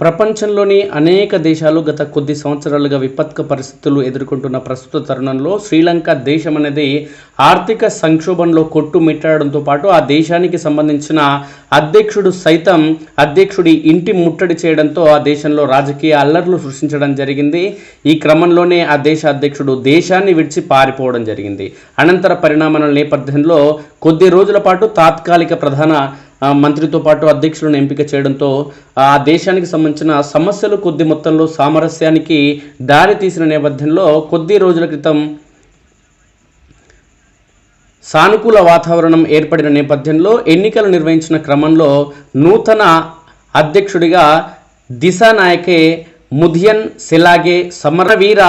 ప్రపంచంలోని అనేక దేశాలు గత కొద్ది సంవత్సరాలుగా విపత్క పరిస్థితులు ఎదుర్కొంటున్న ప్రస్తుత తరుణంలో శ్రీలంక దేశం అనేది ఆర్థిక సంక్షోభంలో కొట్టుమిట్టాడంతో పాటు ఆ దేశానికి సంబంధించిన అధ్యక్షుడు సైతం అధ్యక్షుడి ఇంటి ముట్టడి చేయడంతో ఆ దేశంలో రాజకీయ అల్లర్లు సృష్టించడం జరిగింది. ఈ క్రమంలోనే ఆ దేశ అధ్యక్షుడు దేశాన్ని విడిచి పారిపోవడం జరిగింది. అనంతర పరిణామాల నేపథ్యంలో కొద్ది రోజుల పాటు తాత్కాలిక ప్రధాన మంత్రితో పాటు అధ్యక్షులను ఎంపిక చేయడంతో ఆ దేశానికి సంబంధించిన సమస్యలు కొద్ది మొత్తంలో సామరస్యానికి దారి తీసిన నేపథ్యంలో కొద్ది రోజుల క్రితం సానుకూల వాతావరణం ఏర్పడిన నేపథ్యంలో ఎన్నికలు నిర్వహించిన క్రమంలో నూతన అధ్యక్షుడిగా దిశానాయకే ముధియన్ సిలాగే సమరవీర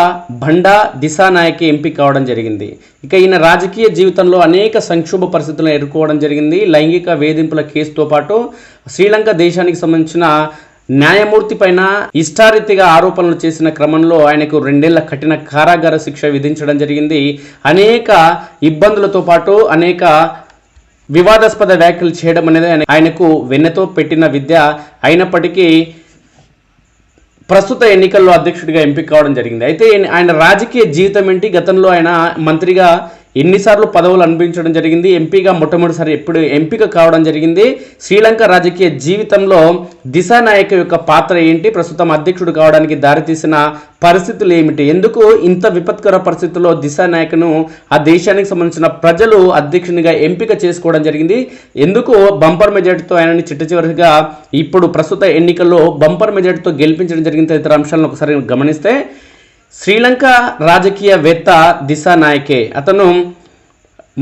భండా దిశానాయకి ఎంపిక కావడం జరిగింది. ఇక ఈయన రాజకీయ జీవితంలో అనేక సంక్షోభ పరిస్థితులను ఎదుర్కోవడం జరిగింది. లైంగిక వేధింపుల కేసుతో పాటు శ్రీలంక దేశానికి సంబంధించిన న్యాయమూర్తి పైన ఇష్టారీతిగా ఆరోపణలు చేసిన క్రమంలో ఆయనకు రెండేళ్ళ కఠిన కారాగార శిక్ష విధించడం జరిగింది. అనేక ఇబ్బందులతో పాటు అనేక వివాదాస్పద వ్యాఖ్యలు చేయడం అనేది ఆయనకు వెన్నెతో పెట్టిన విద్య. అయినప్పటికీ ప్రస్తుత ఎన్నికల్లో అధ్యక్షుడిగా ఎంపిక కావడం జరిగింది. అయితే ఆయన రాజకీయ జీవితం ఏంటి? గతంలో ఆయన మంత్రిగా ఎన్నిసార్లు పదవులు అనిపించడం జరిగింది. ఎంపీగా మొట్టమొదటిసారి ఎప్పుడు ఎంపిక కావడం జరిగింది. శ్రీలంక రాజకీయ జీవితంలో దిశానాయక యొక్క పాత్ర ఏంటి? ప్రస్తుతం అధ్యక్షుడు కావడానికి దారితీసిన పరిస్థితులు ఏమిటి? ఎందుకు ఇంత విపత్కర పరిస్థితుల్లో దిశానాయకను ఆ దేశానికి సంబంధించిన ప్రజలు అధ్యక్షునిగా ఎంపిక చేసుకోవడం జరిగింది? ఎందుకు బంపర్ మెజార్టీతో ఆయనని చిట్ట చివరిగా ఇప్పుడు ప్రస్తుత ఎన్నికల్లో బంపర్ మెజార్టీతో గెలిపించడం జరిగిన తదితర అంశాలను ఒకసారి గమనిస్తే శ్రీలంక రాజకీయవేత్త దిశా నాయకే అతను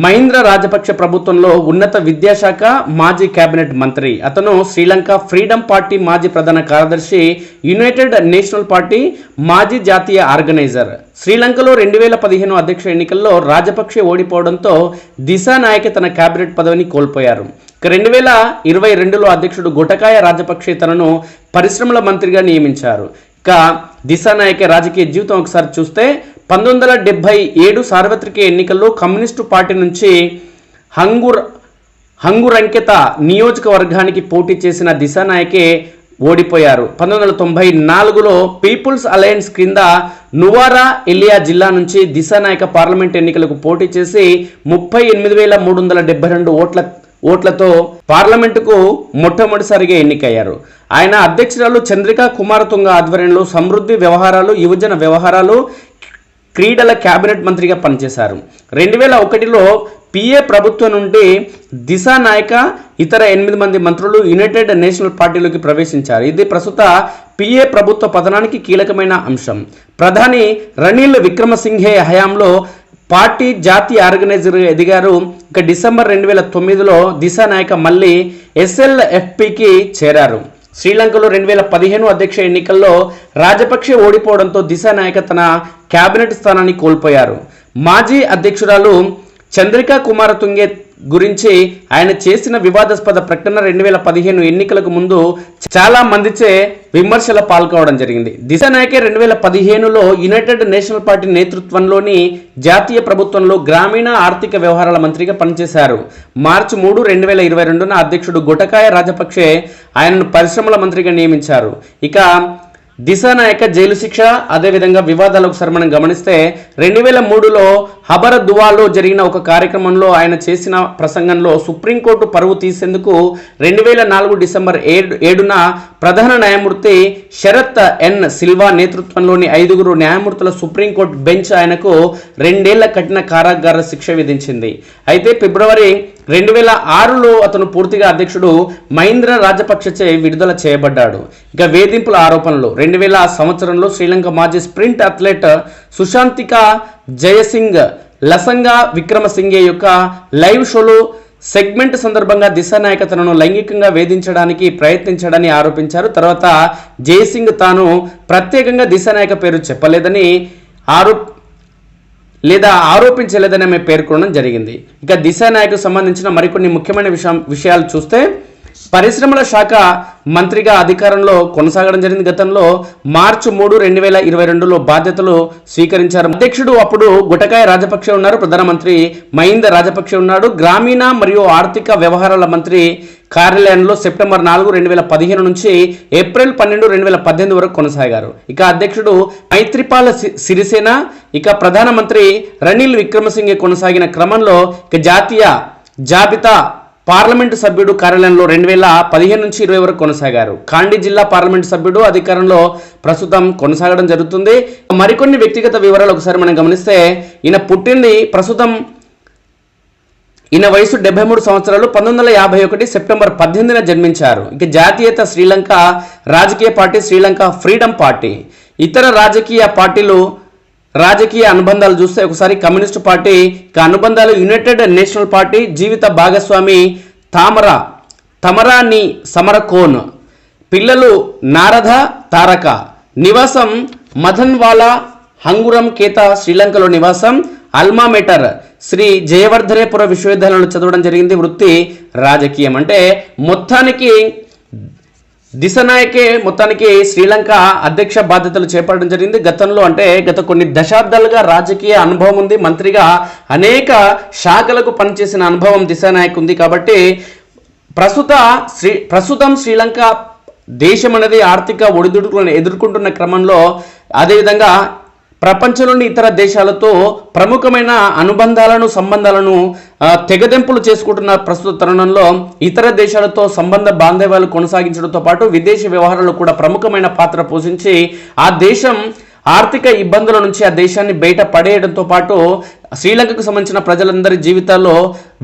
మహీంద్ర రాజపక్ష ప్రభుత్వంలో ఉన్నత విద్యాశాఖ మాజీ కేబినెట్ మంత్రి. అతను శ్రీలంక ఫ్రీడమ్ పార్టీ మాజీ ప్రధాన కార్యదర్శి యునైటెడ్ నేషనల్ పార్టీ మాజీ జాతీయ ఆర్గనైజర్. శ్రీలంకలో రెండు వేల పదిహేను అధ్యక్ష ఎన్నికల్లో రాజపక్షే ఓడిపోవడంతో దిశా నాయకే తన కేబినెట్ పదవిని కోల్పోయారు. రెండు వేల ఇరవై రెండులో అధ్యక్షుడు గుటకాయ రాజపక్షే తనను పరిశ్రమల మంత్రిగా నియమించారు. ఇక దిశానాయక రాజకీయ జీవితం ఒకసారి చూస్తే పంతొమ్మిది వందల డెబ్బై ఏడు సార్వత్రిక ఎన్నికల్లో కమ్యూనిస్టు పార్టీ నుంచి హంగుర్ హంగురంకిత నియోజకవర్గానికి పోటీ చేసిన దిశానాయకే ఓడిపోయారు. పంతొమ్మిది వందల తొంభై నాలుగులో పీపుల్స్ అలయన్స్ క్రింద నువారా ఎలియా జిల్లా నుంచి దిశానాయక పార్లమెంట్ ఎన్నికలకు పోటీ చేసి ముప్పై ఎనిమిది వేల మూడు వందల డెబ్బై రెండు ఓట్ల ఓట్లతో పార్లమెంటుకు మొట్టమొదటిసారిగా ఎన్నికయ్యారు. ఆయన అధ్యక్షురాలు చంద్రికా కుమారతుంగ ఆధ్వర్యంలో సమృద్ధి వ్యవహారాలు యువజన వ్యవహారాలు క్రీడల కేబినెట్ మంత్రిగా పనిచేశారు. రెండు వేల ఒకటిలో పిఏ ప్రభుత్వం నుండి దిశా నాయక ఇతర ఎనిమిది మంది మంత్రులు యునైటెడ్ నేషనల్ పార్టీలోకి ప్రవేశించారు. ఇది ప్రస్తుత పిఏ ప్రభుత్వ పతనానికి కీలకమైన అంశం. ప్రధాని రనీల్ విక్రమసింఘే హయాంలో పార్టీ జాతీయ ఆర్గనైజర్ ఎదిగారు ఇక డిసెంబర్ రెండు వేల తొమ్మిదిలో దిశా నాయక మళ్ళీ ఎస్ఎల్ఎఫ్పికి చేరారు. శ్రీలంకలో రెండు వేల పదిహేను అధ్యక్ష ఎన్నికల్లో రాజపక్షే ఓడిపోవడంతో దిశా నాయక తన కేబినెట్ స్థానాన్ని కోల్పోయారు. మాజీ అధ్యక్షురాలు చంద్రికా కుమారతుంగే గురించి ఆయన చేసిన వివాదాస్పద ప్రకటన రెండు వేల పదిహేను ఎన్నికలకు ముందు చాలా మందిచే విమర్శల పాల్గొవడం జరిగింది. దిశానాయకే రెండు వేల పదిహేనులో యునైటెడ్ నేషనల్ పార్టీ నేతృత్వంలోని జాతీయ ప్రభుత్వంలో గ్రామీణ ఆర్థిక వ్యవహారాల మంత్రిగా పనిచేశారు. మార్చి మూడు రెండు వేల ఇరవై రెండున అధ్యక్షుడు గుటకాయ రాజపక్షే ఆయనను పరిశ్రమల మంత్రిగా నియమించారు. ఇక దిశానాయక జైలు శిక్ష అదేవిధంగా వివాదాలు ఒకసారి మనం గమనిస్తే రెండు వేల మూడులో హబర దువాలో జరిగిన ఒక కార్యక్రమంలో ఆయన చేసిన ప్రసంగంలో సుప్రీంకోర్టు పరువు తీసేందుకు రెండు వేల నాలుగు డిసెంబర్ ఏడు ఏడున ప్రధాన న్యాయమూర్తి శరత్ ఎన్ సిల్వా నేతృత్వంలోని ఐదుగురు న్యాయమూర్తుల సుప్రీంకోర్టు బెంచ్ ఆయనకు రెండేళ్ళ కఠిన కారాగార శిక్ష విధించింది. అయితే ఫిబ్రవరి రెండు వేల ఆరులో అతను పూర్తిగా అధ్యక్షుడు మహీంద్ర రాజపక్షచే విడుదల చేయబడ్డాడు. ఇక వేధింపుల ఆరోపణలు. రెండు వేల సంవత్సరంలో శ్రీలంక మాజీ స్ప్రింట్ అథ్లెట్ సుశాంతిక జయసింగ్ లసంగా విక్రమసింగే యొక్క లైవ్ షోలో సెగ్మెంట్ సందర్భంగా దిశానాయక తనను లైంగికంగా వేధించడానికి ప్రయత్నించాడని ఆరోపించారు. తర్వాత జయసింగ్ తాను ప్రత్యేకంగా దిశానాయక పేరు చెప్పలేదని ఆరోప్ లేదా ఆరోపించలేదని ఆమె పేర్కొనడం జరిగింది. ఇక దిశానాయకు సంబంధించిన మరికొన్ని ముఖ్యమైన విషయం విషయాలు చూస్తే పరిశ్రమల శాఖ మంత్రిగా అధికారంలో కొనసాగడం జరిగింది. గతంలో మార్చి మూడు రెండు వేల ఇరవై రెండులో బాధ్యతలు స్వీకరించారు. అధ్యక్షుడు అప్పుడు గుటకాయ రాజపక్ష ఉన్నారు. ప్రధానమంత్రి మహింద రాజపక్షే ఉన్నాడు. గ్రామీణ మరియు ఆర్థిక వ్యవహారాల మంత్రి కార్యాలయంలో సెప్టెంబర్ నాలుగు రెండు వేల పదిహేను నుంచి ఏప్రిల్ పన్నెండు రెండు వేల పద్దెనిమిది వరకు కొనసాగారు. ఇక అధ్యక్షుడు మైత్రిపాల సిరిసేన ఇక ప్రధానమంత్రి రనిల్ విక్రమసింఘే కొనసాగిన క్రమంలో ఇక జాతీయ జాబితా పార్లమెంటు సభ్యుడు కార్యాలయంలో రెండు వేల పదిహేను నుంచి ఇరవై వరకు కొనసాగారు. కాండి జిల్లా పార్లమెంటు సభ్యుడు అధికారంలో ప్రస్తుతం కొనసాగడం జరుగుతుంది. మరికొన్ని వ్యక్తిగత వివరాలు ఒకసారి మనం గమనిస్తే ఈయన పుట్టింది ప్రస్తుతం ఈయన వయసు డెబ్బై మూడు సంవత్సరాలు పంతొమ్మిది వందల యాభై ఒకటి సెప్టెంబర్ పద్దెనిమిదిన జన్మించారు. ఇక జాతీయత శ్రీలంక రాజకీయ పార్టీ శ్రీలంక ఫ్రీడమ్ పార్టీ. ఇతర రాజకీయ పార్టీలు రాజకీయ అనుబంధాలు చూస్తే ఒకసారి కమ్యూనిస్టు పార్టీ ఇక అనుబంధాలు యునైటెడ్ నేషనల్ పార్టీ జీవిత భాగస్వామి తామర తమరాని సమరకోన్ పిల్లలు నారద తారక నివాసం మదన్వాలా హంగురం కేత శ్రీలంకలో నివాసం అల్మామేటర్ శ్రీ జయవర్ధనేపుర విశ్వవిద్యాలయంలో చదవడం జరిగింది వృత్తి రాజకీయం. అంటే మొత్తానికి దిశనాయకే మొత్తానికి శ్రీలంక అధ్యక్ష బాధ్యతలు చేపట్టడం జరిగింది. గతంలో అంటే గత కొన్ని దశాబ్దాలుగా రాజకీయ అనుభవం ఉంది. మంత్రిగా అనేక శాఖలకు పనిచేసిన అనుభవం దిశానాయక్ ఉంది కాబట్టి ప్రస్తుత శ్రీ ప్రస్తుతం శ్రీలంక దేశం అనేది ఆర్థిక ఒడిదుడుకులను ఎదుర్కొంటున్న క్రమంలో అదేవిధంగా ప్రపంచంలోని ఇతర దేశాలతో ప్రముఖమైన అనుబంధాలను సంబంధాలను తెగదెంపులు చేసుకుంటున్న ప్రస్తుత తరుణంలో ఇతర దేశాలతో సంబంధ బాంధవ్యాలు కొనసాగించడంతో పాటు విదేశీ వ్యవహారాలు కూడా ప్రముఖమైన పాత్ర పోషించి ఆ దేశం ఆర్థిక ఇబ్బందుల నుంచి ఆ దేశాన్ని బయట పడేయడంతో పాటు శ్రీలంకకు సంబంధించిన ప్రజలందరి జీవితాల్లో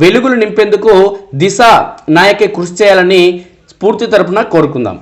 వెలుగులు నింపేందుకు దిశ నాయకే కృషి చేయాలని స్ఫూర్తి తరపున కోరుకుందాం.